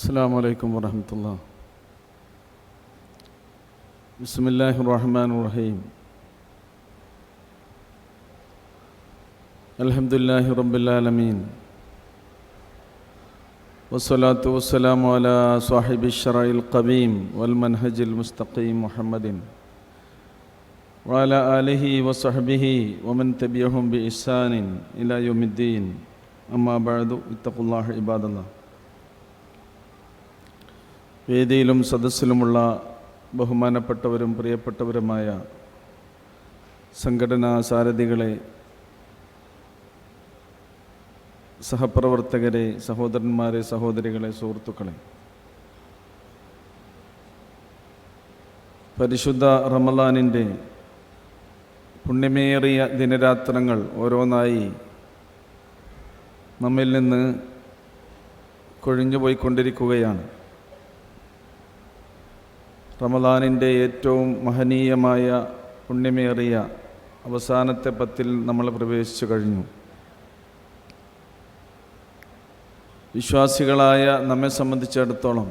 السلام عليكم ورحمة الله. بسم الله الرحمن الرحيم. الحمد لله رب العالمين. والصلاة والسلام على صاحب الشرع القبيم والمنهج المستقيم محمد. وعلى آله وصحبه ومن تبعهم بإحسان إلى يوم الدين. أما بعد اتقوا الله عباد الله. വേദിയിലും സദസ്സിലുമുള്ള ബഹുമാനപ്പെട്ടവരും പ്രിയപ്പെട്ടവരുമായ സംഘടനാ സാരഥികളെ സഹപ്രവർത്തകരെ സഹോദരന്മാരെ സഹോദരികളെ സുഹൃത്തുക്കളെ. പരിശുദ്ധ റമലാനിന്റെ പുണ്യമേറിയ ദിനരാത്രങ്ങൾ ഓരോന്നായി നമ്മിൽ നിന്ന് കൊഴിഞ്ഞുപോയിക്കൊണ്ടിരിക്കുകയാണ്. റമദാനിന്റെ ഏറ്റവും മഹനീയമായ പുണ്യമേറിയ അവസാനത്തെ പത്തിൽ നമ്മൾ പ്രവേശിച്ചു കഴിഞ്ഞു. വിശ്വാസികളായ നമ്മെ സംബന്ധിച്ചിടത്തോളം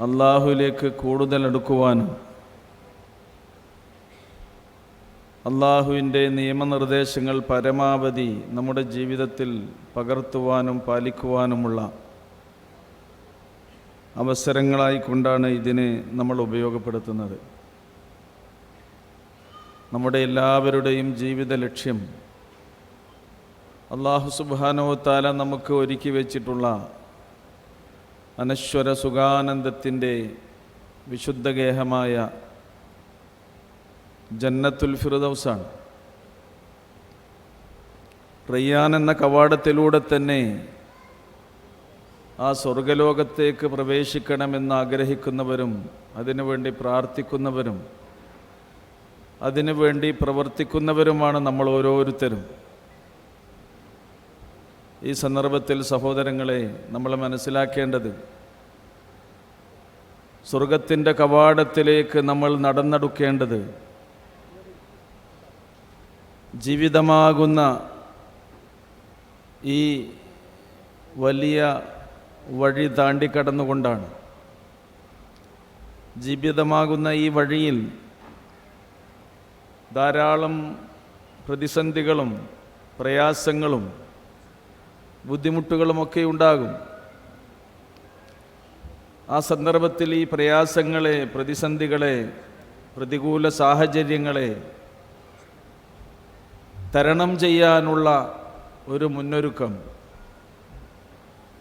അള്ളാഹുവിലേക്ക് കൂടുതൽ അടുക്കുവാനും അള്ളാഹുവിന്റെ നിയമനിർദ്ദേശങ്ങൾ പരമാവധി നമ്മുടെ ജീവിതത്തിൽ പകർത്തുവാനും പാലിക്കുവാനുമുള്ള അവസരങ്ങളായി കൊണ്ടാണ് ഇതിനെ നമ്മൾ ഉപയോഗപ്പെടുത്തുന്നത്. നമ്മുടെ എല്ലാവരുടെയും ജീവിത ലക്ഷ്യം അള്ളാഹു സുബാനോത്താല നമുക്ക് ഒരുക്കി വെച്ചിട്ടുള്ള അനശ്വര സുഖാനന്ദത്തിന്റെ വിശുദ്ധഗേഹമായ ജന്നത്തുൽ ഫിറുദൗസാണ് റയ്യാൻ എന്ന കവാടത്തിലൂടെ തന്നെ ആ സ്വർഗലോകത്തേക്ക് പ്രവേശിക്കണമെന്ന് ആഗ്രഹിക്കുന്നവരും അതിനുവേണ്ടി പ്രാർത്ഥിക്കുന്നവരും അതിനുവേണ്ടി പ്രവർത്തിക്കുന്നവരുമാണ് നമ്മൾ ഓരോരുത്തരും. ഈ സന്ദർഭത്തിൽ സഹോദരങ്ങളെ നമ്മൾ മനസ്സിലാക്കേണ്ടത് സ്വർഗത്തിന്റെ കവാടത്തിലേക്ക് നമ്മൾ നടന്നെടുക്കേണ്ടത് ജീവിതമാകുന്ന ഈ വലിയ വഴി താണ്ടിക്കടന്നുകൊണ്ടാണ് ജീവിതമാകുന്ന ഈ വഴിയിൽ ധാരാളം പ്രതിസന്ധികളും പ്രയാസങ്ങളും ബുദ്ധിമുട്ടുകളുമൊക്കെ ഉണ്ടാകും. ആ സന്ദർഭത്തിൽ ഈ പ്രയാസങ്ങളെ പ്രതിസന്ധികളെ പ്രതികൂല സാഹചര്യങ്ങളെ തരണം ചെയ്യാനുള്ള ഒരു മുന്നൊരുക്കം.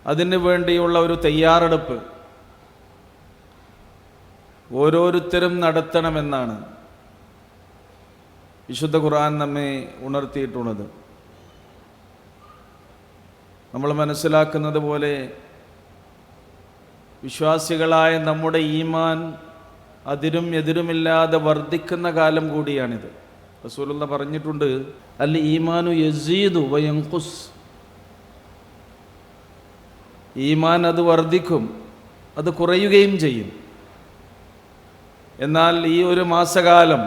അതിനു വേണ്ടിയുള്ള ഒരു തയ്യാറെടുപ്പ്. ഓരോരുത്തരും നടത്തണമെന്നാണ് വിശുദ്ധ ഖുർആൻ നമ്മെ ഉണർത്തിയിട്ടുള്ളത്. നമ്മൾ മനസ്സിലാക്കുന്നത് പോലെ വിശ്വാസികളായ നമ്മുടെ ഈമാൻ അതിരും എതിരുമില്ലാതെ വർദ്ധിക്കുന്ന കാലം കൂടിയാണിത്. റസൂലുള്ള പറഞ്ഞിട്ടുണ്ട് അല്ല ഈമാനു യസീദു വയങ്കുസ് ഈമാൻ അത് വർദ്ധിക്കും അത് കുറയുകയും ചെയ്യും. എന്നാൽ ഈ ഒരു മാസകാലം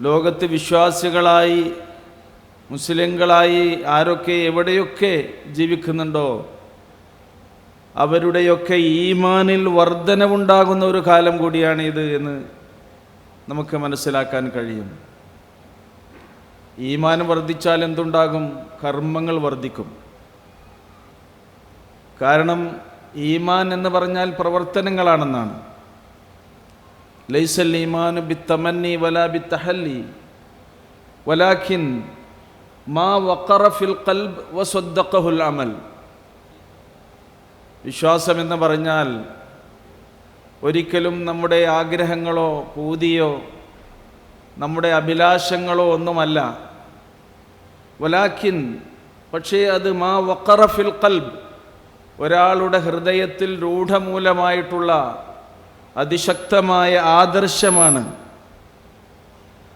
ലോകത്ത് വിശ്വാസികളായി മുസ്ലിങ്ങളായി ആരൊക്കെ എവിടെയൊക്കെ ജീവിക്കുന്നുണ്ടോ അവരുടെയൊക്കെ ഈമാനിൽ വർധനവുണ്ടാകുന്ന ഒരു കാലം കൂടിയാണ് ഇത് എന്ന് നമുക്ക് മനസ്സിലാക്കാൻ കഴിയും. ഈമാൻ വർദ്ധിച്ചാൽ എന്തുണ്ടാകും? കർമ്മങ്ങൾ വർദ്ധിക്കും. കാരണം ഈമാൻ എന്ന് പറഞ്ഞാൽ പ്രവർത്തനങ്ങളാണെന്നാണ്. ലൈസൽ ഈമാൻ ബിത്തമന്നി വലാ തഹല്ലി വലാഖിൻ മാ വക്കറ ഫിൽ കൽബ് വസ്വദ്ദഖഹുൽ അമൽ. വിശ്വാസം എന്ന് പറഞ്ഞാൽ ഒരിക്കലും നമ്മുടെ ആഗ്രഹങ്ങളോ പൂതിയോ നമ്മുടെ അഭിലാഷങ്ങളോ ഒന്നുമല്ല. വലാഖിൻ പക്ഷേ അത് മാ വക്കറ ഫിൽ കൽബ് ഒരാളുടെ ഹൃദയത്തിൽ രൂഢമൂലമായിട്ടുള്ള അതിശക്തമായ ആദർശമാണ്.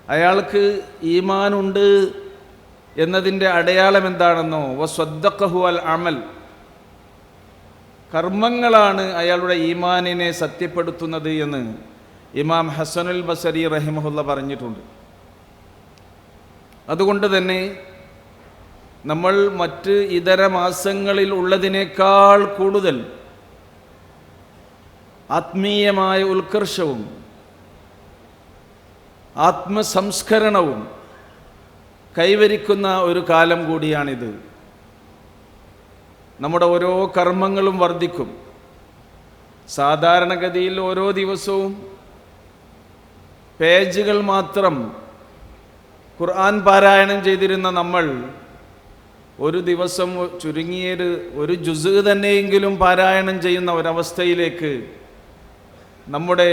അയാൾക്ക് ഈമാനുണ്ട് എന്നതിന്റെ അടയാളം എന്താണെന്നോ? വസ്വദ്ദഖഹു അൽ അമൽ. കർമ്മങ്ങളാണ് അയാളുടെ ഈമാനിനെ സത്യപ്പെടുത്തുന്നത് എന്ന് ഇമാം ഹസനുൽ ബസരി റഹിമഹുല്ല പറഞ്ഞിട്ടുണ്ട്. അതുകൊണ്ട് തന്നെ നമ്മൾ മറ്റ് ഇതര മാസങ്ങളിൽ ഉള്ളതിനേക്കാൾ കൂടുതൽ ആത്മീയമായ ഉത്കർഷവും ആത്മസംസ്കരണവും കൈവരിക്കുന്ന ഒരു കാലം കൂടിയാണിത്. നമ്മുടെ ഓരോ കർമ്മങ്ങളും വർദ്ധിക്കും. സാധാരണഗതിയിൽ ഓരോ ദിവസവും പേജുകൾ മാത്രം ഖുർആൻ പാരായണം ചെയ്തിരുന്ന നമ്മൾ ഒരു ദിവസം ചുരുങ്ങിയത് ഒരു ജുസ് തന്നെയെങ്കിലും പാരായണം ചെയ്യുന്ന ഒരവസ്ഥയിലേക്ക് നമ്മുടെ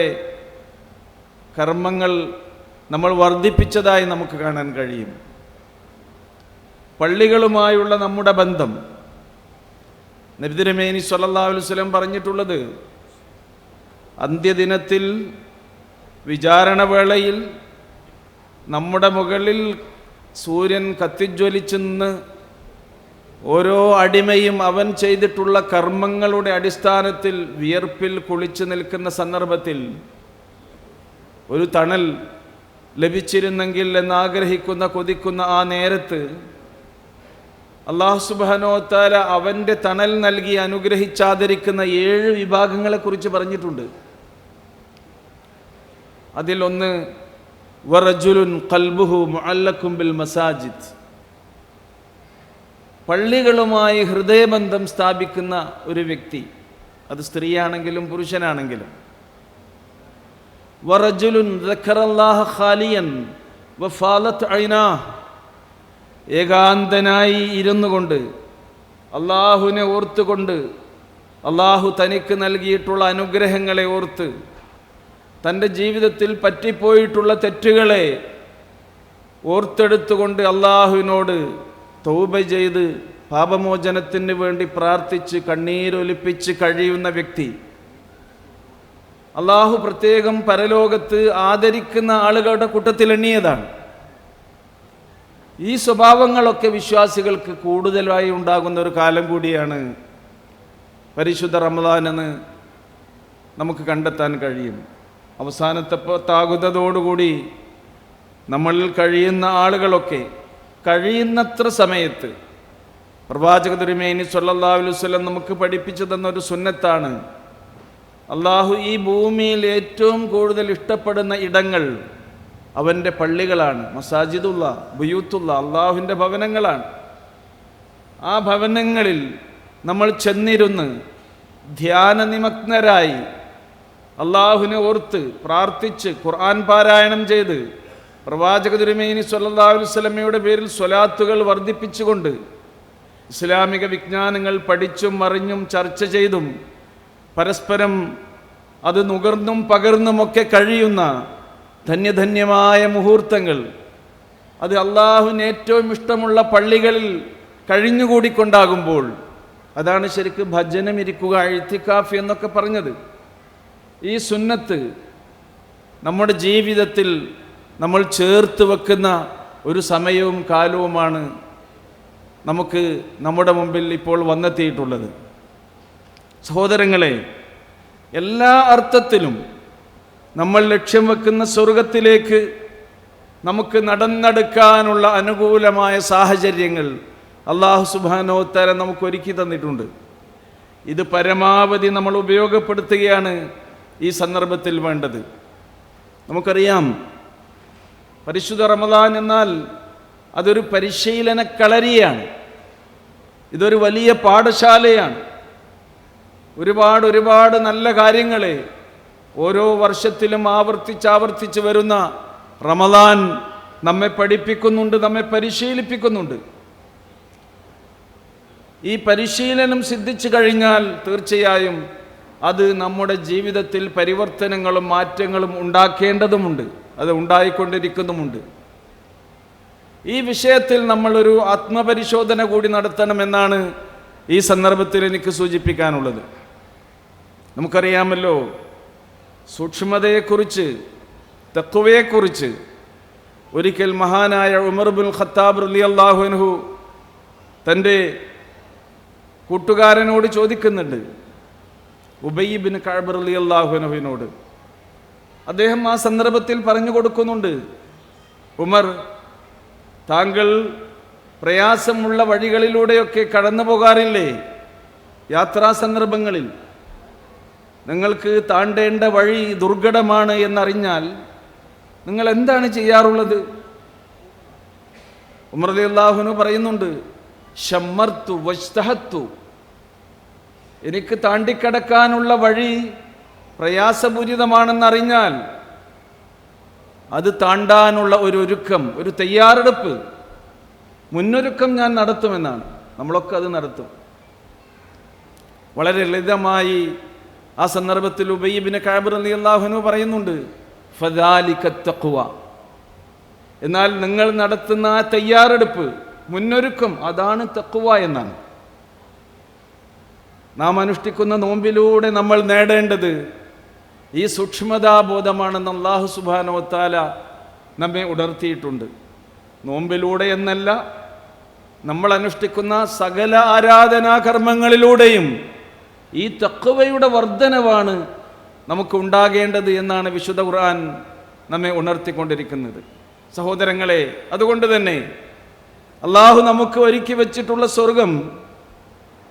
കർമ്മങ്ങൾ നമ്മൾ വർദ്ധിപ്പിച്ചതായി നമുക്ക് കാണാൻ കഴിയും. പള്ളികളുമായുള്ള നമ്മുടെ ബന്ധം. നബിതിരമേനി അലൈഹി വസല്ലം പറഞ്ഞിട്ടുള്ളത് അന്ത്യദിനത്തിൽ വിചാരണവേളയിൽ നമ്മുടെ മുകളിൽ സൂര്യൻ കത്തിജ്വലിച്ചു നിന്ന് ഓരോ അടിമയും അവൻ ചെയ്തിട്ടുള്ള കർമ്മങ്ങളുടെ അടിസ്ഥാനത്തിൽ വിയർപ്പിൽ കുളിച്ചു നിൽക്കുന്ന സന്ദർഭത്തിൽ ഒരു തണൽ ലഭിച്ചിരുന്നെങ്കിൽ എന്നാഗ്രഹിക്കുന്ന കൊതിക്കുന്ന ആ നേരത്ത് അള്ളാഹു സുബാനോത്താല അവന്റെ തണൽ നൽകി അനുഗ്രഹിച്ചാദരിക്കുന്ന ഏഴ് വിഭാഗങ്ങളെക്കുറിച്ച് പറഞ്ഞിട്ടുണ്ട്. അതിലൊന്ന് വറജുലുൻ കൽബുഹു മുഅല്ലക്കും ബിൽ മസാജിദ്. പള്ളികളുമായി ഹൃദയബന്ധം സ്ഥാപിക്കുന്ന ഒരു വ്യക്തി അത് സ്ത്രീയാണെങ്കിലും പുരുഷനാണെങ്കിലും വറജുലുൻ ഖാലിയൻ ഐനാ ഏകാന്തനായി ഇരുന്നു കൊണ്ട് അള്ളാഹുവിനെ ഓർത്തുകൊണ്ട് അള്ളാഹു തനിക്ക് നൽകിയിട്ടുള്ള അനുഗ്രഹങ്ങളെ ഓർത്ത് തന്റെ ജീവിതത്തിൽ പറ്റിപ്പോയിട്ടുള്ള തെറ്റുകളെ ഓർത്തെടുത്തുകൊണ്ട് അള്ളാഹുവിനോട് തൗബ ചെയ്ത് പാപമോചനത്തിന് വേണ്ടി പ്രാർത്ഥിച്ച് കണ്ണീരൊലിപ്പിച്ച് കഴിയുന്ന വ്യക്തി. അള്ളാഹു പ്രത്യേകം പരലോകത്ത് ആദരിക്കുന്ന ആളുകളുടെ കൂട്ടത്തിൽ എണ്ണിയതാണ്. ഈ സ്വഭാവങ്ങളൊക്കെ വിശ്വാസികൾക്ക് കൂടുതലായി ഉണ്ടാകുന്ന ഒരു കാലം കൂടിയാണ് പരിശുദ്ധ റമദാൻ എന്ന് നമുക്ക് കണ്ടെത്താൻ കഴിയും. അവസാനത്തെ താകുതോടുകൂടി നമ്മളിൽ കഴിയുന്ന ആളുകളൊക്കെ കഴിയുന്നത്ര സമയത്ത് പ്രവാചക തിരുമേനി സല്ലല്ലാഹു അലൈഹി വസല്ലം നമുക്ക് പഠിപ്പിച്ചു തന്ന ഒരു സുന്നത്താണ്. അള്ളാഹു ഈ ഭൂമിയിൽ ഏറ്റവും കൂടുതൽ ഇഷ്ടപ്പെടുന്ന ഇടങ്ങൾ അവന്റെ പള്ളികളാണ്. മസാജിദുള്ള ബുയൂത്തുള്ള അള്ളാഹുവിന്റെ ഭവനങ്ങളാണ്. ആ ഭവനങ്ങളിൽ നമ്മൾ ചെന്നിരുന്ന് ധ്യാന നിമഗ്നരായി അള്ളാഹുവിനെ ഓർത്ത് പ്രാർത്ഥിച്ച് ഖുർആൻ പാരായണം ചെയ്ത് പ്രവാചക തിരുമേനി സല്ലല്ലാഹു അലൈഹി വസല്ലമയുടെ പേരിൽ സ്വലാത്തുകൾ വർദ്ധിപ്പിച്ചുകൊണ്ട് ഇസ്ലാമിക വിജ്ഞാനങ്ങൾ പഠിച്ചും അറിഞ്ഞും ചർച്ച ചെയ്തും പരസ്പരം അത് നുകർന്നും പകർന്നുമൊക്കെ കഴിയുന്ന ധന്യധന്യമായ മുഹൂർത്തങ്ങൾ അത് അള്ളാഹുവിന് ഏറ്റവും ഇഷ്ടമുള്ള പള്ളികളിൽ കഴിഞ്ഞുകൂടിക്കൊണ്ടാകുമ്പോൾ അതാണ് ശരിക്ക് ഭജനം ഇരിക്കുക അഴുത്തിക്കാഫ് എന്നൊക്കെ പറഞ്ഞത്. ഈ സുന്നത്ത് നമ്മുടെ ജീവിതത്തിൽ നമ്മൾ ചേർത്ത് വെക്കുന്ന ഒരു സമയവും കാലവുമാണ് നമുക്ക് നമ്മുടെ മുമ്പിൽ ഇപ്പോൾ വന്നെത്തിയിട്ടുള്ളത്. സഹോദരങ്ങളെ എല്ലാ അർത്ഥത്തിലും നമ്മൾ ലക്ഷ്യം വെക്കുന്ന സ്വർഗത്തിലേക്ക് നമുക്ക് നടന്നെടുക്കാനുള്ള അനുകൂലമായ സാഹചര്യങ്ങൾ അള്ളാഹു സുബാനോത്തര നമുക്ക് ഒരുക്കി തന്നിട്ടുണ്ട്. ഇത് പരമാവധി നമ്മൾ ഉപയോഗപ്പെടുത്തുകയാണ് ഈ സന്ദർഭത്തിൽ വേണ്ടത്. നമുക്കറിയാം പരിശുദ്ധ റമദാൻ എന്നാൽ അതൊരു പരിശീലന കളരിയാണ്. ഇതൊരു വലിയ പാഠശാലയാണ്. ഒരുപാട് ഒരുപാട് നല്ല കാര്യങ്ങളെ ഓരോ വർഷത്തിലും ആവർത്തിച്ചാവർത്തിച്ച് വരുന്ന റമദാൻ നമ്മെ പഠിപ്പിക്കുന്നുണ്ട് നമ്മെ പരിശീലിപ്പിക്കുന്നുണ്ട്. ഈ പരിശീലനം സിദ്ധിച്ചു കഴിഞ്ഞാൽ തീർച്ചയായും അത് നമ്മുടെ ജീവിതത്തിൽ പരിവർത്തനങ്ങളും മാറ്റങ്ങളും ഉണ്ടാക്കേണ്ടതുമുണ്ട്. അത് ഉണ്ടായിക്കൊണ്ടിരിക്കുന്നുമുണ്ട്. ഈ വിഷയത്തിൽ നമ്മളൊരു ആത്മപരിശോധന കൂടി നടത്തണമെന്നാണ് ഈ സന്ദർഭത്തിൽ എനിക്ക് സൂചിപ്പിക്കാനുള്ളത്. നമുക്കറിയാമല്ലോ സൂക്ഷ്മതയെക്കുറിച്ച് തക്കുവയെക്കുറിച്ച് ഒരിക്കൽ മഹാനായ ഉമർബുൽ ഖത്താബ് റലി അള്ളാഹുനഹു തന്റെ കൂട്ടുകാരനോട് ചോദിക്കുന്നുണ്ട് ഉബയ്യബിൻ കഴബ് റലി അള്ളാഹുനഹുവിനോട് അദ്ദേഹം ആ സന്ദർഭത്തിൽ പറഞ്ഞു കൊടുക്കുന്നുണ്ട്. ഉമർ താങ്കൾ പ്രയാസമുള്ള വഴികളിലൂടെയൊക്കെ കടന്നു പോകാറില്ലേ? യാത്രാ സന്ദർഭങ്ങളിൽ നിങ്ങൾക്ക് താണ്ടേണ്ട വഴി ദുർഘടമാണ് എന്നറിഞ്ഞാൽ നിങ്ങൾ എന്താണ് ചെയ്യാറുള്ളത്? ഉമർ അള്ളാഹുനു പറയുന്നുണ്ട് ഷമ്മർത്തു വസ്തഹത്തു എനിക്ക് താണ്ടിക്കടക്കാനുള്ള വഴി പ്രയാസപൂരിതമാണെന്നറിഞ്ഞാൽ അത് താണ്ടാനുള്ള ഒരു ഒരുക്കം ഒരു തയ്യാറെടുപ്പ്. മുന്നൊരുക്കം ഞാൻ നടത്തുമെന്നാണ്. നമ്മളൊക്കെ അത് നടത്തും. വളരെ ലളിതമായി ആ സന്ദർഭത്തിൽ ഉബയ്യബിന് കാബർ അലി അള്ളാഹുനു പറയുന്നുണ്ട് ഫദാലിക തഖ്വ. എന്നാൽ നിങ്ങൾ നടത്തുന്ന ആ തയ്യാറെടുപ്പ് മുന്നൊരുക്കം അതാണ് തക്കുവ എന്നാണ്. നാം അനുഷ്ഠിക്കുന്ന നോമ്പിലൂടെ നമ്മൾ നേടേണ്ടത് ഈ സൂക്ഷ്മതാബോധമാണെന്ന് അള്ളാഹു സുബാനോത്താല നമ്മെ ഉണർത്തിയിട്ടുണ്ട്. നോമ്പിലൂടെ എന്നല്ല നമ്മൾ അനുഷ്ഠിക്കുന്ന സകല ആരാധനാ കർമ്മങ്ങളിലൂടെയും ഈ തക്കുവയുടെ വർധനവാണ് നമുക്ക് ഉണ്ടാകേണ്ടത് എന്നാണ് വിശുദ്ധ ഖുർആൻ നമ്മെ ഉണർത്തിക്കൊണ്ടിരിക്കുന്നത്. സഹോദരങ്ങളെ അതുകൊണ്ട് തന്നെ അള്ളാഹു നമുക്ക് ഒരുക്കി വെച്ചിട്ടുള്ള സ്വർഗം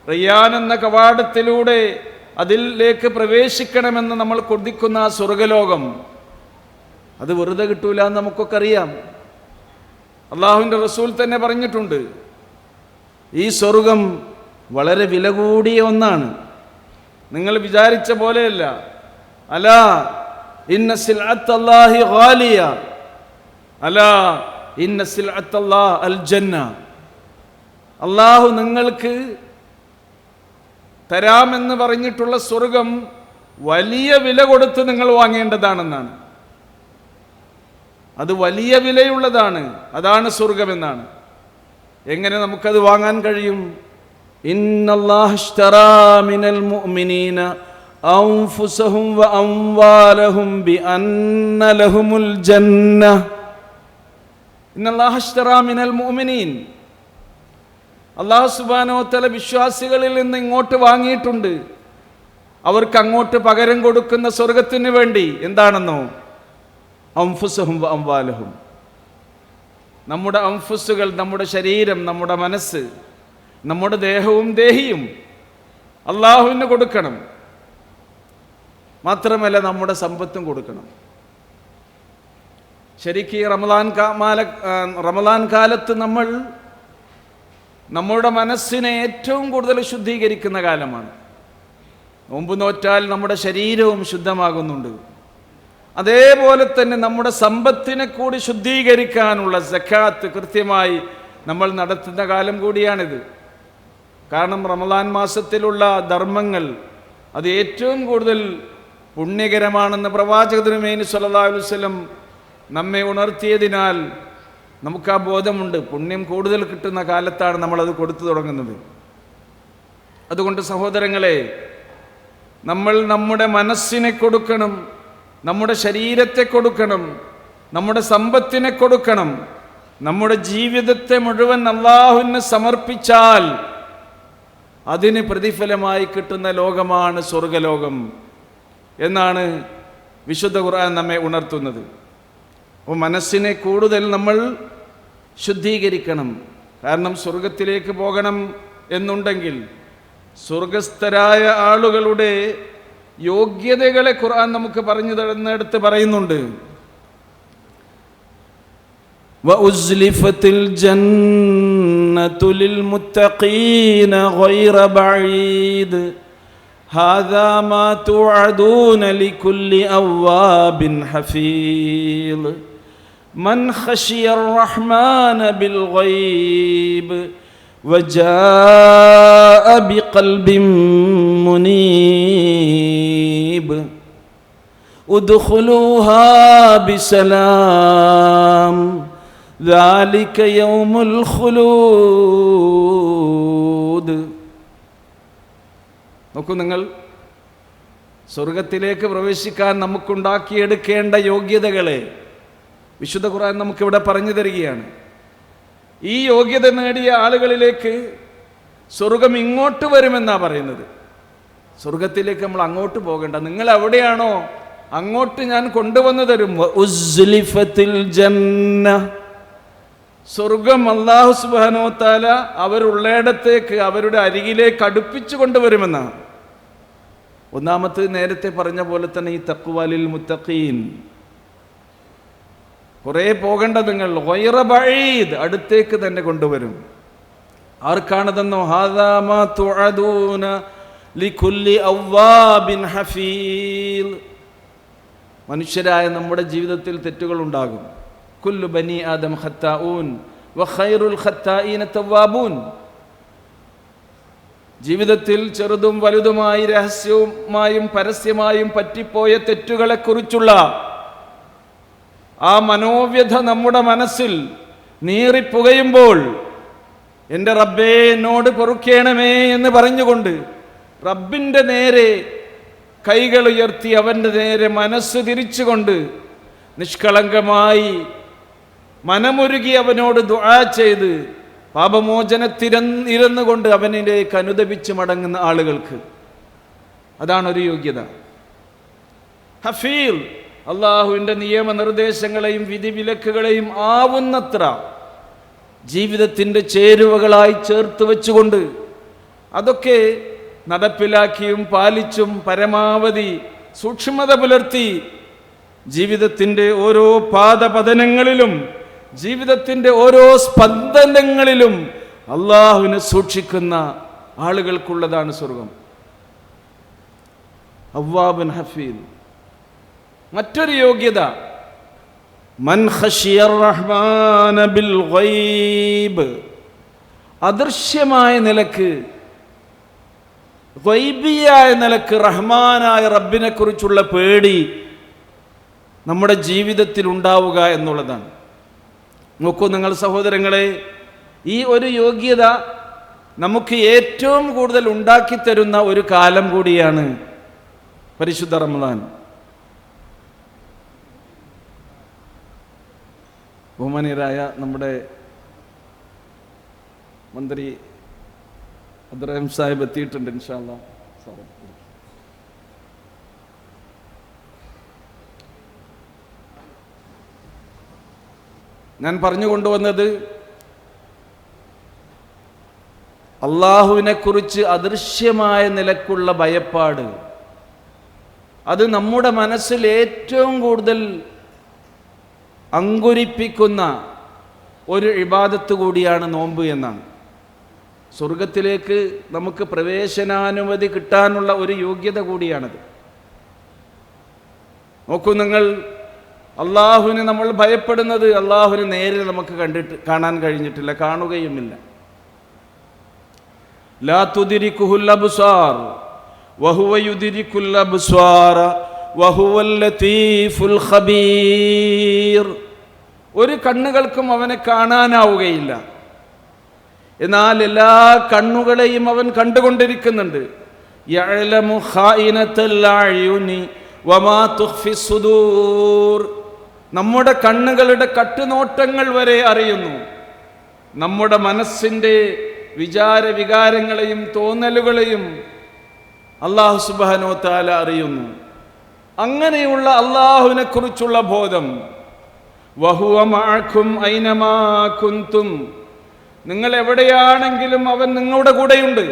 റയ്യാൻ എന്ന കവാടത്തിലൂടെ അതിലേക്ക് പ്രവേശിക്കണമെന്ന് നമ്മൾ കൊതിക്കുന്ന ആ സ്വർഗലോകം അത് വെറുതെ കിട്ടൂല എന്ന് നമുക്കൊക്കെ അറിയാം. അള്ളാഹുവിന്റെ റസൂൽ തന്നെ പറഞ്ഞിട്ടുണ്ട് ഈ സ്വർഗം വളരെ വില കൂടിയ ഒന്നാണ്. നിങ്ങൾ വിചാരിച്ച പോലെയല്ല. അല ഇന്ന സിൽഅത്തല്ലാഹി ഗാലിയ അല ഇന്ന സിൽഅത്തല്ലാ അൽ ജന്ന അള്ളാഹു നിങ്ങൾക്ക് തരാമെന്ന് പറഞ്ഞിട്ടുള്ള സ്വർഗം വലിയ വില കൊടുത്ത് നിങ്ങൾ വാങ്ങേണ്ടതാണെന്നാണ്. അത് വലിയ വിലയുള്ളതാണ്. അതാണ് സ്വർഗമെന്നാണ്. എങ്ങനെ നമുക്കത് വാങ്ങാൻ കഴിയും? ഇന്നല്ലാഹ് മിനൽ അൻഫുസഹും വഅംവാലഹും ബിഅന്ന ലഹുമുൽ ജന്ന ഇന്നല്ലാഹ് ഇഷ്തറാ മിനൽ മുഅ്മിനീൻ അള്ളാഹു സുബാനോ തല വിശ്വാസികളിൽ നിന്ന് ഇങ്ങോട്ട് വാങ്ങിയിട്ടുണ്ട്. അവർക്ക് അങ്ങോട്ട് പകരം കൊടുക്കുന്ന സ്വർഗത്തിന് വേണ്ടി എന്താണെന്നോ? അംഫുസഹും അംവാലഹും. നമ്മുടെ അംഫുസുകൾ നമ്മുടെ ശരീരം നമ്മുടെ മനസ്സ് നമ്മുടെ ദേഹവും ദേഹിയും അള്ളാഹുവിന് കൊടുക്കണം. മാത്രമല്ല നമ്മുടെ സമ്പത്തും കൊടുക്കണം. ശരിക്കും ഈ റമദാൻ കാല റമദാൻ കാലത്ത് നമ്മൾ നമ്മുടെ മനസ്സിനെ ഏറ്റവും കൂടുതൽ ശുദ്ധീകരിക്കുന്ന കാലമാണ്. നോമ്പ് നോറ്റാൽ നമ്മുടെ ശരീരവും ശുദ്ധമാകുന്നുണ്ട്. അതേപോലെ തന്നെ നമ്മുടെ സമ്പത്തിനെ കൂടി ശുദ്ധീകരിക്കാനുള്ള സക്കാത്ത് കൃത്യമായി നമ്മൾ നടത്തുന്ന കാലം കൂടിയാണിത്. കാരണം റമദാൻ മാസത്തിലുള്ള ധർമ്മങ്ങൾ അത് ഏറ്റവും കൂടുതൽ പുണ്യകരമാണെന്ന് പ്രവാചക സല്ലാ വസല്ലം നമ്മെ ഉണർത്തിയതിനാൽ നമുക്ക് ആ ബോധമുണ്ട്. പുണ്യം കൂടുതൽ കിട്ടുന്ന കാലത്താണ് നമ്മളത് കൊടുത്തു തുടങ്ങുന്നത്. അതുകൊണ്ട് സഹോദരങ്ങളെ നമ്മൾ നമ്മുടെ മനസ്സിനെ കൊടുക്കണം നമ്മുടെ ശരീരത്തെ കൊടുക്കണം നമ്മുടെ സമ്പത്തിനെ കൊടുക്കണം. നമ്മുടെ ജീവിതത്തെ മുഴുവൻ അള്ളാഹുവിന് സമർപ്പിച്ചാൽ അതിന് പ്രതിഫലമായി കിട്ടുന്ന ലോകമാണ് സ്വർഗലോകം എന്നാണ് വിശുദ്ധ ഖുർആൻ നമ്മെ ഉണർത്തുന്നത്. അപ്പോൾ മനസ്സിനെ കൂടുതൽ നമ്മൾ ശുദ്ധീകരിക്കണം കാരണം സ്വർഗത്തിലേക്ക് പോകണം എന്നുണ്ടെങ്കിൽ സ്വർഗസ്ഥരായ ആളുകളുടെ യോഗ്യതകളെ ഖുർആൻ നമുക്ക് പറഞ്ഞു തരുന്നിടത്ത് പറയുന്നുണ്ട് وأزلفت الجنة للمتقين غير بعيد هذا ما توعدون لكل أواب حفيظ من خشي الرحمن بالغيب وجاء بقلب منيب ادخلوها بسلام ذلك يوم الخلود നോക്കൂ നിങ്ങൾ സ്വർഗത്തിലേക്ക് പ്രവേശിക്കാൻ നമുക്കുണ്ടാക്കിയെടുക്കേണ്ട യോഗ്യതകളെ വിശുദ്ധ ഖുർആൻ നമുക്കിവിടെ പറഞ്ഞു തരികയാണ്. ഈ യോഗ്യത നേടിയ ആളുകളിലേക്ക് സ്വർഗം ഇങ്ങോട്ട് വരുമെന്നാ പറയുന്നത്. സ്വർഗത്തിലേക്ക് നമ്മൾ അങ്ങോട്ട് പോകണ്ട. നിങ്ങൾ എവിടെയാണോ അങ്ങോട്ട് ഞാൻ കൊണ്ടുവന്നു തരും? സ്വർഗം അള്ളാഹു സുബാനോ താല അവരുള്ളയിടത്തേക്ക് അവരുടെ അരികിലേക്ക് അടുപ്പിച്ചു കൊണ്ടുവരുമെന്നാണ്. ഒന്നാമത്തെ നേരത്തെ പറഞ്ഞ പോലെ തന്നെ ഈ തക്കുവാലിൽ മുത്തഖീൻ. കുറേ പോകേണ്ട നിങ്ങൾ. വൈറ ബഴീദ് അടുത്തേക്ക് തന്നെ കൊണ്ടുവരും. ആർക്കാണതെന്നോ? ഹാദാമ അവ്വാബിൻ ഹഫീൽ. മനുഷ്യരായ നമ്മുടെ ജീവിതത്തിൽ തെറ്റുകൾ ഉണ്ടാകും. കുല്ലു ബനി ആദം ഖത്താഊൻ വഖൈറുൽ ഖത്താഈന തവ്വാബൂൻ. ജീവിതത്തിൽ ചെറുതും വലുതുമായി രഹസ്യവുമായും പരസ്യമായും പറ്റിപ്പോയ തെറ്റുകളെക്കുറിച്ചുള്ള ആ മനോവ്യഥ നമ്മുടെ മനസ്സിൽ നീറിപ്പുകയുമ്പോൾ എന്റെ റബ്ബേ എന്നോട് പൊറുക്കേണമേ എന്ന് പറഞ്ഞുകൊണ്ട് റബ്ബിന്റെ നേരെ കൈകൾ ഉയർത്തി അവന്റെ നേരെ മനസ്സ് തിരിച്ചുകൊണ്ട് നിഷ്കളങ്കമായി മനമുരുകി അവനോട് ദുആ ചെയ്ത് പാപമോചനത്തിരന്നിരുന്നുകൊണ്ട് കൊണ്ട് അവനിലേക്ക് അനുദപിച്ച് മടങ്ങുന്ന ആളുകൾക്ക്. അതാണ് ഒരു യോഗ്യത. ഹഫീൽ അള്ളാഹുവിന്റെ നിയമനിർദ്ദേശങ്ങളെയും വിധിവിലക്കുകളെയും ആവുന്നത്ര ജീവിതത്തിന്റെ ചേരുവകളായി ചേർത്ത് വെച്ചുകൊണ്ട് അതൊക്കെ നടപ്പിലാക്കിയും പാലിച്ചും പരമാവധി സൂക്ഷ്മത പുലർത്തി ജീവിതത്തിന്റെ ഓരോ പാദപതനങ്ങളിലും ജീവിതത്തിന്റെ ഓരോ സ്പന്ദനങ്ങളിലും അള്ളാഹുവിനെ സൂക്ഷിക്കുന്ന ആളുകൾക്കുള്ളതാണ് സ്വർഗം. അവ്വാബൻ ഹഫീൽ മറ്റൊരു യോഗ്യത. അദൃശ്യമായ നിലയ്ക്ക് വൈബിയായ നിലയ്ക്ക് റഹ്മാനായ റബ്ബിനെ കുറിച്ചുള്ള പേടി നമ്മുടെ ജീവിതത്തിൽ ഉണ്ടാവുക എന്നുള്ളതാണ്. നോക്കൂ നിങ്ങൾ സഹോദരങ്ങളെ ഈ ഒരു യോഗ്യത നമുക്ക് ഏറ്റവും കൂടുതൽ ഉണ്ടാക്കി തരുന്ന ഒരു കാലം കൂടിയാണ് പരിശുദ്ധ റമദാൻ. ബഹുമാനീയരായ നമ്മുടെ മന്ത്രി അബ്ദുറഹിം സാഹിബ് എത്തിയിട്ടുണ്ട് ഇൻഷാല്ല ഞാൻ പറഞ്ഞു കൊണ്ടുവന്നത് അള്ളാഹുവിനെ കുറിച്ച് അദൃശ്യമായ നിലക്കുള്ള ഭയപ്പാട്. അത് നമ്മുടെ മനസ്സിൽ ഏറ്റവും കൂടുതൽ അങ്കുരിപ്പിക്കുന്ന ഒരു ഇബാദത്ത് കൂടിയാണ് നോമ്പ് എന്നാണ്. സ്വർഗത്തിലേക്ക് നമുക്ക് പ്രവേശനാനുമതി കിട്ടാനുള്ള ഒരു യോഗ്യത കൂടിയാണത്. നോക്കൂ നിങ്ങൾ അള്ളാഹുവിനെ നമ്മൾ ഭയപ്പെടുന്നത് അള്ളാഹുവിനെ നേരിൽ നമുക്ക് കണ്ടിട്ട് കാണാൻ കഴിഞ്ഞിട്ടില്ല കാണുകയുമില്ല. ലാ തുദിരിക്കുഹുൽ അബ്സാർ വഹുവയുതിരി യുദിരിക്കുൽ അബ്സ്വാറ വഹുവൽ ലത്തീഫുൽ ഖബീർ ഒരു കണ്ണുകൾക്കും അവനെ കാണാനാവുകയില്ല. എന്നാൽ എല്ലാ കണ്ണുകളെയും അവൻ കണ്ടുകൊണ്ടിരിക്കുന്നുണ്ട്. നമ്മുടെ കണ്ണുകളുടെ കട്ടുനോട്ടങ്ങൾ വരെ അറിയുന്നു. നമ്മുടെ മനസ്സിന്റെ വിചാര വികാരങ്ങളെയും തോന്നലുകളെയും അള്ളാഹു സുബാനോ താല അറിയുന്നു. അങ്ങനെയുള്ള അള്ളാഹുവിനെ കുറിച്ചുള്ള ബോധം. വഹുവ മാക്കും ഐനമാ കുന്തും. നിങ്ങൾ എവിടെയാണെങ്കിലും അവൻ നിങ്ങളുടെ കൂടെയുണ്ട്.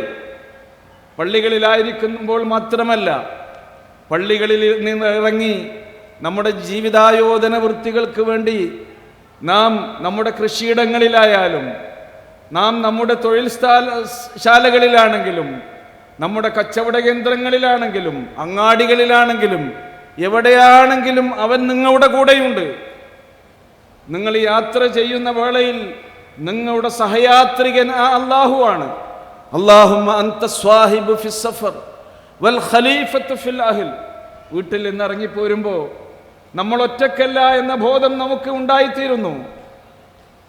പള്ളികളിലായിരിക്കുമ്പോൾ മാത്രമല്ല പള്ളികളിൽ നിന്ന് ഇറങ്ങി നമ്മുടെ ജീവിതായോധന വൃത്തികൾക്ക് വേണ്ടി നാം നമ്മുടെ കൃഷിയിടങ്ങളിലായാലും നാം നമ്മുടെ തൊഴിൽ ശാലകളിലാണെങ്കിലും നമ്മുടെ കച്ചവട കേന്ദ്രങ്ങളിലാണെങ്കിലും അങ്ങാടികളിലാണെങ്കിലും എവിടെയാണെങ്കിലും അവൻ നിങ്ങളുടെ കൂടെയുണ്ട്. നിങ്ങൾ യാത്ര ചെയ്യുന്ന വേളയിൽ നിങ്ങളുടെ സഹയാത്രികൻ ആ അള്ളാഹുവാണ് ഫി വൽ വീട്ടിൽ നിന്ന് ഇറങ്ങിപ്പോരുമ്പോൾ നമ്മൾ ഒറ്റക്കല്ല എന്ന ബോധം നമുക്ക് ഉണ്ടായിത്തീരുന്നു.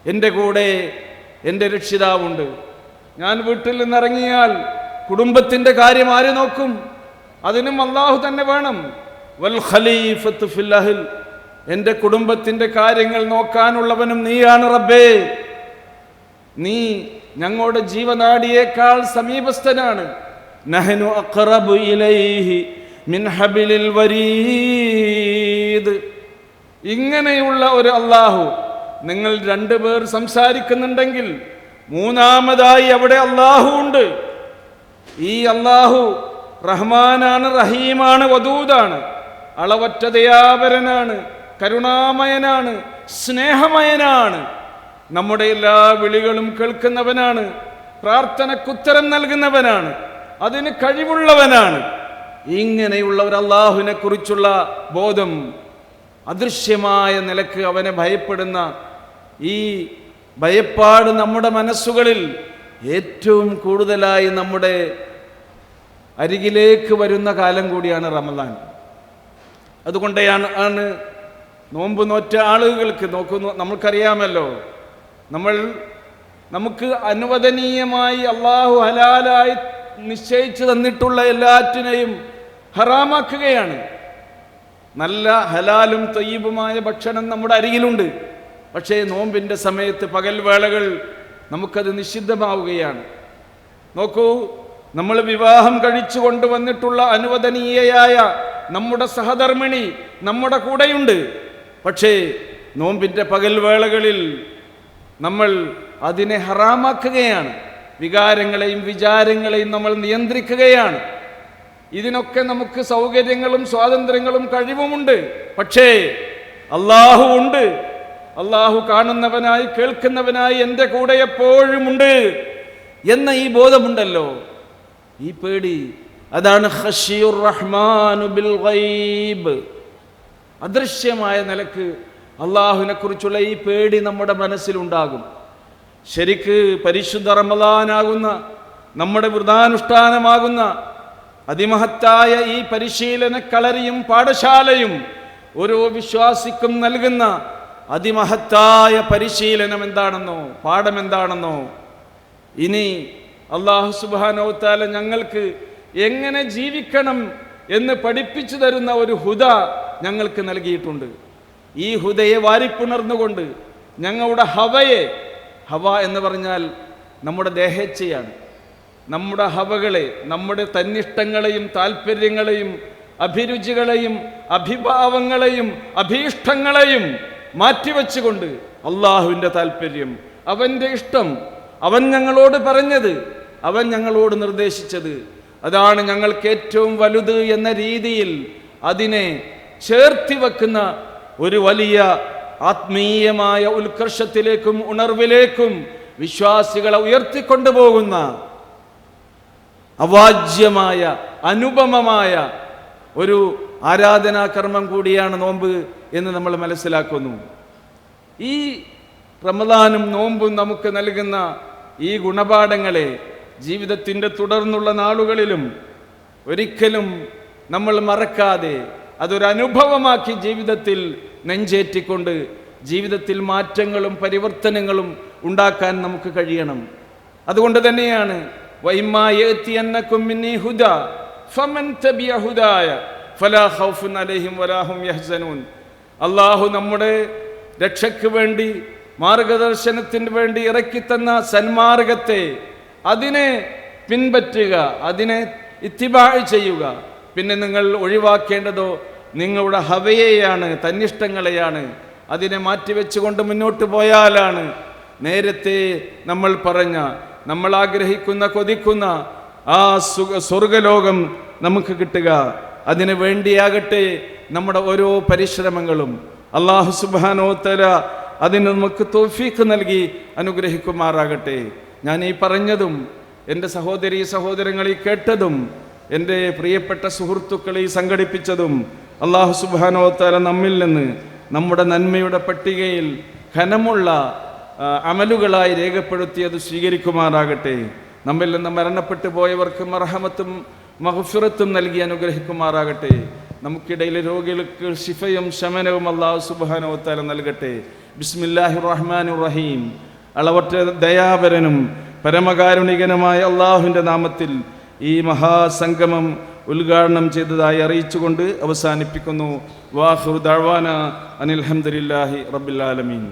എന്റെ കൂടെ എന്റെ രക്ഷിതാവുണ്ട്. ഞാൻ വീട്ടിൽ നിന്ന് ഇറങ്ങിയാൽ കുടുംബത്തിന്റെ കാര്യം ആര് നോക്കും? അതിനും അള്ളാഹു തന്നെ വേണം. വൽ കുടുംബത്തിന്റെ കാര്യങ്ങൾ നോക്കാനുള്ളവനും നീയാണ് റബ്ബേ. നീ ഞങ്ങളുടെ ജീവനാടിയേക്കാൾ സമീപസ്ഥനാണ്. നഹനു അഖറബു ഇലൈഹി മിൻ ഹബിലിൽ വരീദ്. ഇങ്ങനെയുള്ള ഒരു അള്ളാഹു നിങ്ങൾ രണ്ടുപേർ സംസാരിക്കുന്നുണ്ടെങ്കിൽ മൂന്നാമതായി അവിടെ അള്ളാഹു ഉണ്ട്. ഈ അള്ളാഹു റഹ്മാനാണ് റഹീമാണ് വദൂദാണ്. അളവറ്റ ദയാപരനാണ് കരുണാമയനാണ് സ്നേഹമയനാണ്. നമ്മുടെ എല്ലാ വിളികളും കേൾക്കുന്നവനാണ് പ്രാർത്ഥനക്കുത്തരം നൽകുന്നവനാണ് അതിന് കഴിവുള്ളവനാണ്. ഇങ്ങനെയുള്ള ഒരു അള്ളാഹുവിനെ കുറിച്ചുള്ള ബോധം അദൃശ്യമായ നിലയ്ക്ക് അവനെ ഭയപ്പെടുന്ന ഈ ഭയപ്പാട് നമ്മുടെ മനസ്സുകളിൽ ഏറ്റവും കൂടുതലായി നമ്മുടെ അരികിലേക്ക് വരുന്ന കാലം കൂടിയാണ് റമദാൻ. അതുകൊണ്ടാണ് ആണ് നോമ്പ് നോറ്റ ആളുകൾക്ക് നോക്കുന്നു നമ്മൾക്കറിയാമല്ലോ. നമ്മൾ നമുക്ക് അനുവദനീയമായി അള്ളാഹു ഹലാലായി നിശ്ചയിച്ചു തന്നിട്ടുള്ള എല്ലാറ്റിനെയും ഹറാമാക്കുകയാണ്. നല്ല ഹലാലും തയ്യബുമായ ഭക്ഷണം നമ്മുടെ അരികിലുണ്ട്. പക്ഷേ നോമ്പിന്റെ സമയത്ത് പകൽ വേളകൾ നമുക്കത് നിഷിദ്ധമാവുകയാണ്. നോക്കൂ നമ്മൾ വിവാഹം കഴിച്ചു കൊണ്ടുവന്നിട്ടുള്ള അനുവദനീയയായ നമ്മുടെ സഹധർമ്മിണി നമ്മുടെ കൂടെയുണ്ട്. പക്ഷേ നോമ്പിന്റെ പകൽ വേളകളിൽ നമ്മൾ അതിനെ ഹറാമാക്കുകയാണ്. വികാരങ്ങളെയും വിചാരങ്ങളെയും നമ്മൾ നിയന്ത്രിക്കുകയാണ്. ഇതിനൊക്കെ നമുക്ക് സൗകര്യങ്ങളും സ്വാതന്ത്ര്യങ്ങളും കഴിവുമുണ്ട്. പക്ഷേ അള്ളാഹു ഉണ്ട്. അള്ളാഹു കാണുന്നവനായി കേൾക്കുന്നവനായി എന്റെ കൂടെ എപ്പോഴും ഉണ്ട് എന്ന ഈ ബോധമുണ്ടല്ലോ. ഈ പേടി അതാണ് ഖശിയുർ റഹ്മാനു ബിൽ ഗൈബ്. അദൃശ്യമായ നിലയ്ക്ക് അള്ളാഹുവിനെ കുറിച്ചുള്ള ഈ പേടി നമ്മുടെ മനസ്സിലുണ്ടാകും. ശരിക്ക് പരിശുദ്ധ റമദാനാകുന്ന നമ്മുടെ വൃതാനുഷ്ഠാനമാകുന്ന അതിമഹത്തായ ഈ പരിശീലന കളരിയും പാഠശാലയും ഓരോ വിശ്വാസിക്കും നൽകുന്ന അതിമഹത്തായ പരിശീലനം എന്താണെന്നോ പാഠം എന്താണെന്നോ ഇനി അള്ളാഹു സുബാനോത്താല ഞങ്ങൾക്ക് എങ്ങനെ ജീവിക്കണം എന്ന് പഠിപ്പിച്ചു തരുന്ന ഒരു ഹുദ ഞങ്ങൾക്ക് നൽകിയിട്ടുണ്ട്. ഈ ഹുദയെ വാരിപ്പുണർന്നുകൊണ്ട് ഞങ്ങളുടെ ഹവയെ ഹവ എന്ന് പറഞ്ഞാൽ നമ്മുടെ ദേഹേച്ഛയാണ്. നമ്മുടെ ഹവകളെ നമ്മുടെ തന്നിഷ്ടങ്ങളെയും താല്പര്യങ്ങളെയും അഭിരുചികളെയും അഭിഭാവങ്ങളെയും അഭീഷ്ടങ്ങളെയും മാറ്റിവെച്ചുകൊണ്ട് അള്ളാഹുവിന്റെ താല്പര്യം അവന്റെ ഇഷ്ടം അവൻ ഞങ്ങളോട് പറഞ്ഞത് അവൻ ഞങ്ങളോട് നിർദ്ദേശിച്ചത് അതാണ് ഞങ്ങൾക്ക് ഏറ്റവും വലുത് എന്ന രീതിയിൽ അതിനെ ചേർത്തി വെക്കുന്ന ഒരു വലിയ ആത്മീയമായ ഉത്കർഷത്തിലേക്കും ഉണർവിലേക്കും വിശ്വാസികളെ ഉയർത്തിക്കൊണ്ടുപോകുന്ന അവാജ്യമായ അനുപമമായ ഒരു ആരാധനാകർമ്മം കൂടിയാണ് നോമ്പ് എന്ന് നമ്മൾ മനസ്സിലാക്കുന്നു. ഈ റമദാനും നോമ്പും നമുക്ക് നൽകുന്ന ഈ ഗുണപാഠങ്ങളെ ജീവിതത്തിന്റെ തുടർന്നുള്ള നാളുകളിലും ഒരിക്കലും നമ്മൾ മറക്കാതെ അതൊരനുഭവമാക്കി ജീവിതത്തിൽ നെഞ്ചേറ്റിക്കൊണ്ട് ജീവിതത്തിൽ മാറ്റങ്ങളും പരിവർത്തനങ്ങളും ഉണ്ടാക്കാൻ നമുക്ക് കഴിയണം. അതുകൊണ്ട് തന്നെയാണ് അള്ളാഹു നമ്മുടെ രക്ഷയ്ക്ക് വേണ്ടി മാർഗദർശനത്തിന് വേണ്ടി ഇറക്കിത്തന്ന സന്മാർഗത്തെ അതിനെ പിൻപറ്റുക അതിനെ ഇത്തിബാഴ് ചെയ്യുക. പിന്നെ നിങ്ങൾ ഒഴിവാക്കേണ്ടതോ നിങ്ങളുടെ ഹവയെയാണ് തന്നിഷ്ടങ്ങളെയാണ് അതിനെ മാറ്റിവെച്ചുകൊണ്ട് മുന്നോട്ട് പോയാലാണ്. നേരത്തെ നമ്മൾ പറഞ്ഞ നമ്മൾ ആഗ്രഹിക്കുന്ന കൊതിക്കുന്ന ആ സുഖ സ്വർഗലോകം നമുക്ക് കിട്ടുക. അതിനു വേണ്ടിയാകട്ടെ നമ്മുടെ ഓരോ പരിശ്രമങ്ങളും. അള്ളാഹു സുബാനോത്തര അതിന് നമുക്ക് തോഫീക്ക് നൽകി അനുഗ്രഹിക്കുമാറാകട്ടെ. ഞാൻ ഈ പറഞ്ഞതും എന്റെ സഹോദരി സഹോദരങ്ങളീ കേട്ടതും എന്റെ പ്രിയപ്പെട്ട സുഹൃത്തുക്കളെ സംഘടിപ്പിച്ചതും അള്ളാഹു സുബാനോത്താല നമ്മിൽ നിന്ന് നമ്മുടെ നന്മയുടെ പട്ടികയിൽ ഘനമുള്ള അമലുകളായി രേഖപ്പെടുത്തിയത് സ്വീകരിക്കുമാറാകട്ടെ. നമ്മിൽ നിന്ന് മരണപ്പെട്ടു പോയവർക്ക് മർഹമത്തും മഹഫിറത്തും നൽകി അനുഗ്രഹിക്കുമാറാകട്ടെ. നമുക്കിടയിലെ രോഗികൾക്ക് ശിഫയും ശമനവും അള്ളാഹു സുബാനോത്താല നൽകട്ടെ. ബിസ്മില്ലാഹി റഹ്മാൻ റഹീം. അളവറ്റ ദയാപരനും പരമകാരുണികനുമായ അള്ളാഹുവിന്റെ നാമത്തിൽ ഈ മഹാസംഗമം ഉദ്ഘാടനം ചെയ്തതായി അറിയിച്ചുകൊണ്ട് അവസാനിപ്പിക്കുന്നു. വാഹുർ ദഴവാന അനിൽഹമ്മദില്ലാഹി റബ്ബിൽ ആലമീൻ.